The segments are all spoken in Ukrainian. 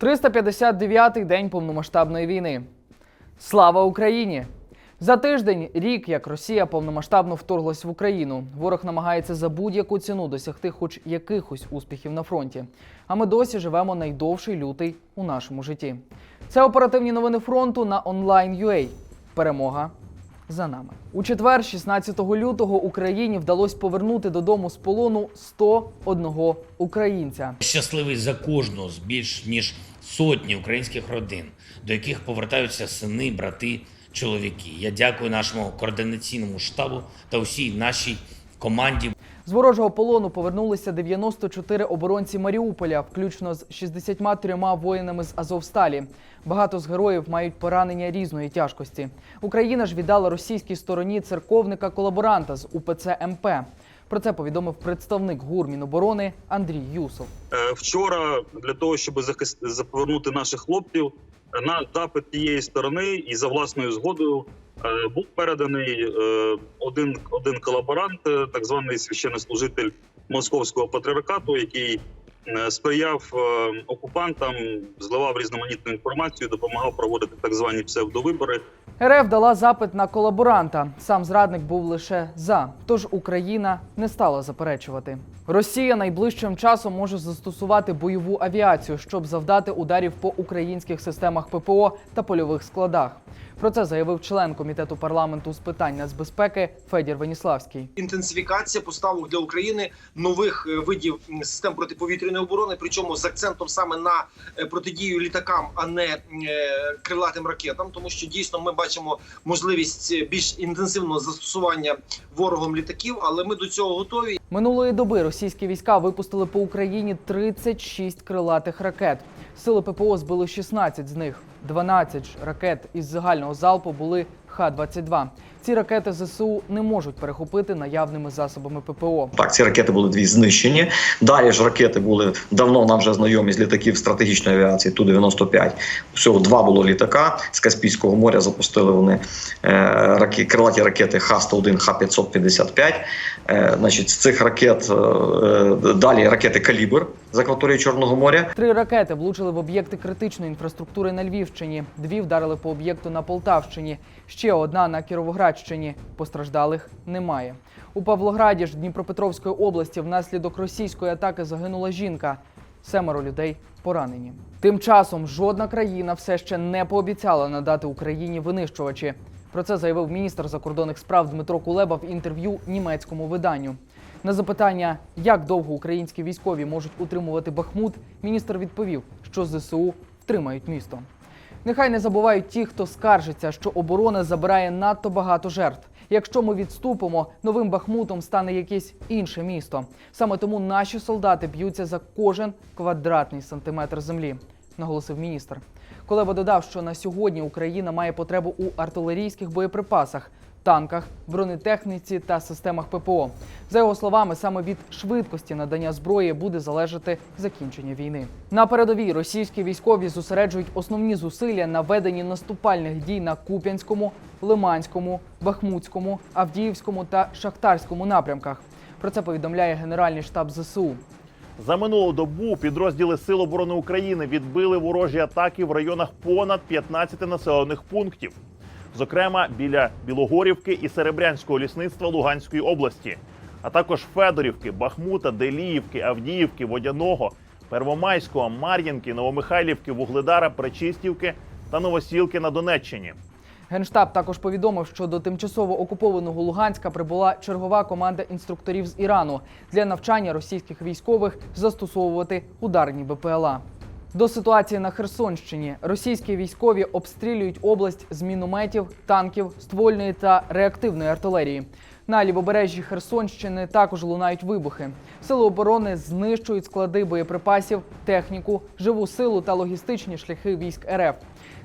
359-й день повномасштабної війни. Слава Україні! За тиждень, рік, як Росія повномасштабно вторглась в Україну. Ворог намагається за будь-яку ціну досягти хоч якихось успіхів на фронті. А ми досі живемо найдовший лютий у нашому житті. Це оперативні новини фронту на онлайн.ua. Перемога за нами. У четвер, 16 лютого, Україні вдалося повернути додому з полону 101 українця. Щасливий за кожного з більш ніж сотні українських родин, до яких повертаються сини, брати, чоловіки. Я дякую нашому координаційному штабу та усій нашій команді. З ворожого полону повернулися 94 оборонці Маріуполя, включно з 63 воїнами з Азовсталі. Багато з героїв мають поранення різної тяжкості. Україна ж віддала російській стороні церковника-колаборанта з УПЦ МП. Про це повідомив представник ГУР Міноборони Андрій Юсов. Е, Вчора для того, щоб повернути наших хлопців е, на запит тієї сторони і за власною згодою е, був переданий один, один колаборант, так званий священнослужитель московського патріархату, який сприяв е, окупантам, зливав різноманітну інформацію, допомагав проводити так звані псевдовибори. РФ дала запит на колаборанта. Сам зрадник був лише за. Тож Україна не стала заперечувати. Росія найближчим часом може застосувати бойову авіацію, щоб завдати ударів по українських системах ППО та польових складах. Про це заявив член комітету парламенту з питань нацбезпеки Федір Веніславський. інтенсифікація поставок для України нових е, видів систем протиповітряної оборони, причому з акцентом саме на е, протидію літакам, а не е, крилатим ракетам, тому що дійсно ми бачимо можливість більш інтенсивного застосування ворогом літаків, але ми до цього готові. Минулої доби російські війська випустили по Україні 36 крилатих ракет. Сили ППО збили 16 з них. 12 ракет із загального залпу були Х-22. Ці ракети ЗСУ не можуть перехопити наявними засобами ППО. Так, ці ракети були дві знищені. Далі ж ракети були давно нам вже знайомі з літаків стратегічної авіації Ту-95. Всього два було літака з Каспійського моря. Запустили вони е, раки, крилаті ракети Х-101, Х-555. Е, значить, з цих ракет е, далі ракети Калібр з акваторії Чорного моря. Три ракети влучили в об'єкти критичної інфраструктури на Львівщині. Дві вдарили по об'єкту на Полтавщині. Ще одна на Кіровоградщині. Постраждалих немає. У Павлограді ж Дніпропетровської області внаслідок російської атаки загинула жінка. Семеро людей поранені. Тим часом жодна країна все ще не пообіцяла надати Україні винищувачі. Про це заявив міністр закордонних справ Дмитро Кулеба в інтерв'ю німецькому виданню. На запитання, як довго українські військові можуть утримувати Бахмут, міністр відповів, що ЗСУ втримають місто. Нехай не забувають ті, хто скаржиться, що оборона забирає надто багато жертв. Якщо ми відступимо, новим Бахмутом стане якесь інше місто. Саме тому наші солдати б'ються за кожен квадратний сантиметр землі, наголосив міністр. Колеба додав, що на сьогодні Україна має потребу у артилерійських боєприпасах, танках, бронетехніці та системах ППО. За його словами, саме від швидкості надання зброї буде залежати закінчення війни. На передовій російські військові зосереджують основні зусилля на веденні наступальних дій на Куп'янському, Лиманському, Бахмутському, Авдіївському та Шахтарському напрямках. Про це повідомляє Генеральний штаб ЗСУ. За минулу добу підрозділи Сил оборони України відбили ворожі атаки в районах понад 15 населених пунктів, зокрема біля Білогорівки і Серебрянського лісництва Луганської області, а також Федорівки, Бахмута, Деліївки, Авдіївки, Водяного, Первомайського, Мар'їнки, Новомихайлівки, Вугледара, Пречистівки та Новосілки на Донеччині. Генштаб також повідомив, що до тимчасово окупованого Луганська прибула чергова команда інструкторів з Ірану для навчання російських військових застосовувати ударні БПЛА. До ситуації на Херсонщині російські військові обстрілюють область з мінометів, танків, ствольної та реактивної артилерії. На лівобережжі Херсонщини також лунають вибухи. Сили оборони знищують склади боєприпасів, техніку, живу силу та логістичні шляхи військ РФ.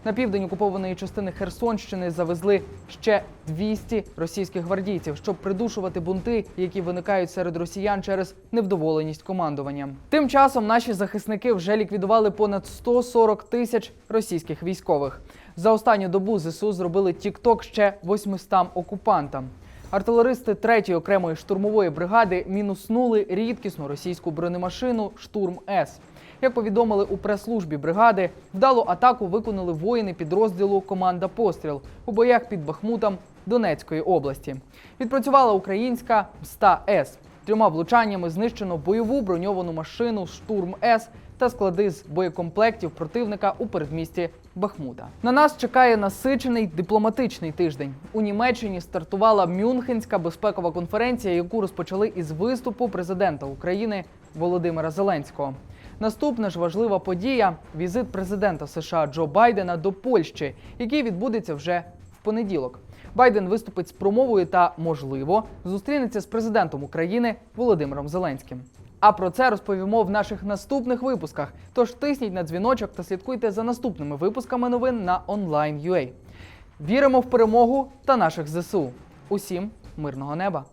На південь окупованої частини Херсонщини завезли ще 200 російських гвардійців, щоб придушувати бунти, які виникають серед росіян через невдоволеність командуванням. Тим часом наші захисники вже ліквідували понад 140 тисяч російських військових. За останню добу ЗСУ зробили тік-ток ще 800 окупантам. Артилеристи 3-ї окремої штурмової бригади мінуснули рідкісну російську бронемашину Штурм С. Як повідомили у прес-службі бригади, вдалу атаку виконали воїни підрозділу Команда Постріл у боях під Бахмутом Донецької області. Відпрацювала українська МСТА С. Трьома влучаннями знищено бойову броньовану машину Штурм С та склади з боєкомплектів противника у передмісті Бахмута. На нас чекає насичений дипломатичний тиждень. У Німеччині стартувала Мюнхенська безпекова конференція, яку розпочали із виступу президента України Володимира Зеленського. Наступна ж важлива подія візит президента США Джо Байдена до Польщі, який відбудеться вже в понеділок. Байден виступить з промовою та, можливо, зустрінеться з президентом України Володимиром Зеленським. А про це розповімо в наших наступних випусках. Тож тисніть на дзвіночок та слідкуйте за наступними випусками новин на онлайн.ua. Віримо в перемогу та наших ЗСУ. Усім мирного неба!